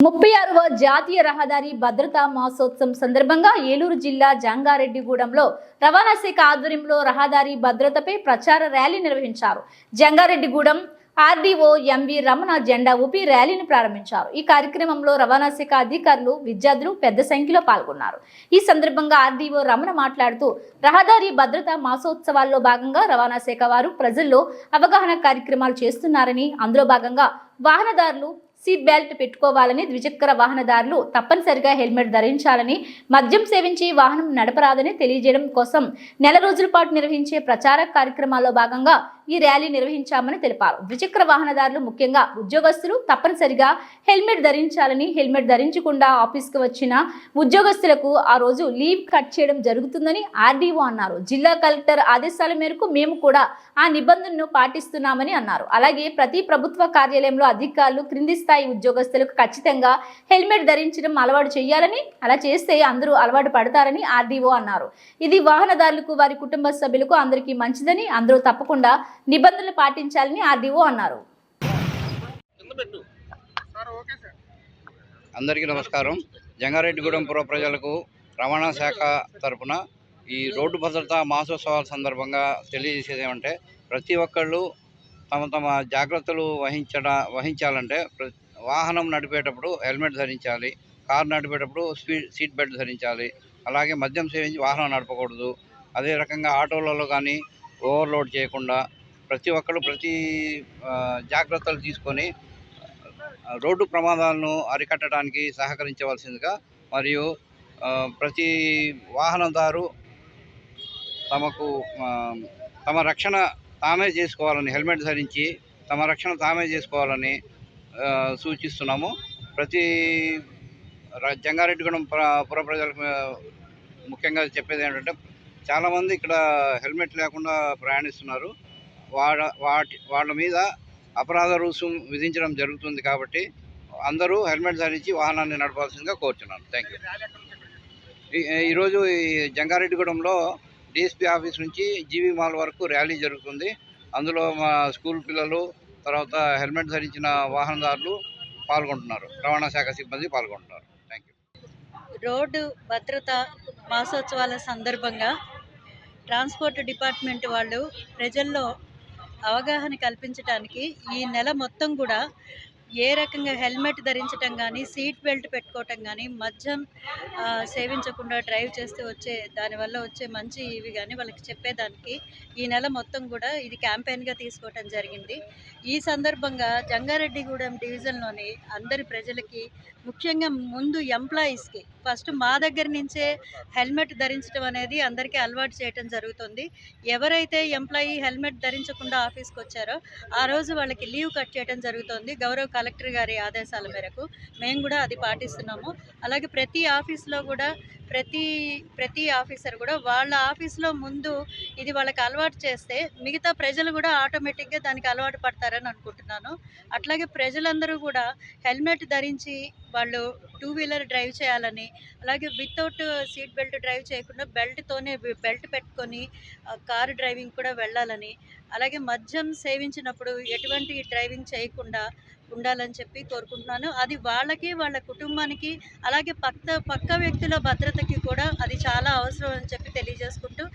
ముప్పై ఆరవ జాతీయ రహదారి భద్రతా మాసోత్సవం సందర్భంగా ఏలూరు జిల్లా జంగారెడ్డిగూడెంలో రవాణా శాఖ ఆధ్వర్యంలో రహదారి భద్రతపై ప్రచార ర్యాలీ నిర్వహించారు. జంగారెడ్డిగూడెం ఆర్డీఓ ఎంవి రమణ జెండా ఊపి ర్యాలీని ప్రారంభించారు. ఈ కార్యక్రమంలో రవాణా శాఖ అధికారులు విద్యార్థులు పెద్ద సంఖ్యలో పాల్గొన్నారు. ఈ సందర్భంగా ఆర్డీఓ రమణ మాట్లాడుతూ రహదారి భద్రతా మాసోత్సవాల్లో భాగంగా రవాణా శాఖ వారు ప్రజల్లో అవగాహన కార్యక్రమాలు చేస్తున్నారని అందులో భాగంగా వాహనదారులు సీట్ బెల్ట్ పెట్టుకోవాలని ద్విచక్ర వాహనదారులు తప్పనిసరిగా హెల్మెట్ ధరించాలని మద్యం సేవించి వాహనం నడపరాదని తెలియజేయడం కోసం నెల రోజుల పాటు నిర్వహించే ప్రచార కార్యక్రమాల్లో భాగంగా ఈ ర్యాలీ నిర్వహించామని తెలిపారు. ద్విచక్ర వాహనదారులు ముఖ్యంగా ఉద్యోగస్తులు తప్పనిసరిగా హెల్మెట్ ధరించాలని హెల్మెట్ ధరించకుండా ఆఫీస్కి వచ్చిన ఉద్యోగస్తులకు ఆ రోజు లీవ్ కట్ చేయడం జరుగుతుందని ఆర్డీఓ అన్నారు. జిల్లా కలెక్టర్ ఆదేశాల మేరకు మేము కూడా ఆ నిబంధనను పాటిస్తున్నామని అన్నారు. అలాగే ప్రతి ప్రభుత్వ కార్యాలయంలో అధికారులు క్రింది స్థాయి ఉద్యోగస్తులకు ఖచ్చితంగా హెల్మెట్ ధరించడం అలవాటు చేయాలని అలా చేస్తే అందరూ అలవాటు పడతారని ఆర్డీఓ అన్నారు. ఇది వాహనదారులకు వారి కుటుంబ సభ్యులకు అందరికీ మంచిదని అందరూ తప్పకుండా నిబంధనలు పాటించాలని ఆర్డీఓ అన్నారు. అందరికీ నమస్కారం. జంగారెడ్డిగూడెం పుర ప్రజలకు రవాణా శాఖ తరపున ఈ రోడ్డు భద్రతా మాసోత్సవాల సందర్భంగా తెలియజేసేది ఏమంటే ప్రతి ఒక్కళ్ళు తమ తమ జాగ్రత్తలు వహించడ వహించాలంటే వాహనం నడిపేటప్పుడు హెల్మెట్ ధరించాలి కారు నడిపేటప్పుడు స్పీడ్ సీట్ బెల్ట్ ధరించాలి అలాగే మద్యం సేవించి వాహనం నడపకూడదు. అదే రకంగా ఆటోలలో కానీ ఓవర్లోడ్ చేయకుండా ప్రతి ఒక్కరు ప్రతి జాగ్రత్తలు తీసుకొని రోడ్డు ప్రమాదాలను అరికట్టడానికి సహకరించవలసిందిగా మరియు ప్రతి వాహనదారు తమకు తమ రక్షణ తామే చేసుకోవాలని హెల్మెట్ ధరించి తమ రక్షణ తామే చేసుకోవాలని సూచిస్తున్నాము. ప్రతి ర- జంగారెడ్డిగూడెం పుర ప్రజలకు ముఖ్యంగా చెప్పేది ఏంటంటే చాలామంది ఇక్కడ హెల్మెట్ లేకుండా ప్రయాణిస్తున్నారు. వాళ్ళ వాటి వాళ్ళ మీద అపరాధ రుసుం విధించడం జరుగుతుంది కాబట్టి అందరూ హెల్మెట్ ధరించి వాహనాన్ని నడపాల్సిందిగా కోరుచున్నాను. థ్యాంక్ యూ ఈరోజు ఈ జంగారెడ్డిగూడెంలో డిఎస్పీ ఆఫీస్ నుంచి జీవీ మాల్ వరకు ర్యాలీ జరుగుతుంది. అందులో మా స్కూల్ పిల్లలు తర్వాత హెల్మెట్ ధరించిన వాహనదారులు పాల్గొంటున్నారు. రవాణా శాఖ సిబ్బంది పాల్గొంటున్నారు. థ్యాంక్ యూ రోడ్డు భద్రత మాసోత్సవాల సందర్భంగా ట్రాన్స్పోర్ట్ డిపార్ట్మెంట్ వాళ్ళు ప్రజల్లో అవగాహన కల్పించడానికి ఈ నెల మొత్తం కూడా ఏ రకంగా హెల్మెట్ ధరించటం కానీ సీట్ బెల్ట్ పెట్టుకోవటం కానీ మద్యం సేవించకుండా డ్రైవ్ చేస్తే వచ్చే దానివల్ల వచ్చే మంచి ఇవి కానీ వాళ్ళకి చెప్పేదానికి ఈ నెల మొత్తం కూడా ఇది క్యాంపెయిన్గా తీసుకోవటం జరిగింది. ఈ సందర్భంగా జంగారెడ్డిగూడెం డివిజన్లోని అందరి ప్రజలకి ముఖ్యంగా ముందు ఎంప్లాయీస్కి ఫస్ట్ మా దగ్గర నుంచే హెల్మెట్ ధరించడం అనేది అందరికీ అలవాటు చేయటం జరుగుతుంది. ఎవరైతే ఎంప్లాయీ హెల్మెట్ ధరించకుండా ఆఫీస్కి వచ్చారో ఆ రోజు వాళ్ళకి లీవ్ కట్ చేయడం జరుగుతుంది గౌరవ కలెక్టర్ గారి ఆదేశాల మేరకు. మేము కూడా అది పాటిస్తున్నాము. అలాగే ప్రతి ఆఫీస్లో కూడా ప్రతి ప్రతి ఆఫీసర్ కూడా వాళ్ళ ఆఫీస్లో ముందు ఇది వాళ్ళకి అలవాటు చేస్తే మిగతా ప్రజలు కూడా ఆటోమేటిక్గా దానికి అలవాటు పడతారని అనుకుంటున్నాను. అట్లాగే ప్రజలందరూ కూడా హెల్మెట్ ధరించి వాళ్ళు టూ వీలర్ డ్రైవ్ చేయాలని అలాగే వితౌట్ సీట్ బెల్ట్ డ్రైవ్ చేయకుండా బెల్ట్తోనే బెల్ట్ పెట్టుకొని కారు డ్రైవింగ్ కూడా వెళ్ళాలని అలాగే మద్యం సేవించినప్పుడు ఎటువంటి డ్రైవింగ్ చేయకుండా ఉండాలని చెప్పి కోరుకుంటున్నాను. అది వాళ్ళకి వాళ్ళ కుటుంబానికి అలాగే పక్క పక్క వ్యక్తుల భద్రతకి కూడా అది చాలా అవసరం అని చెప్పి తెలియజేసుకుంటూ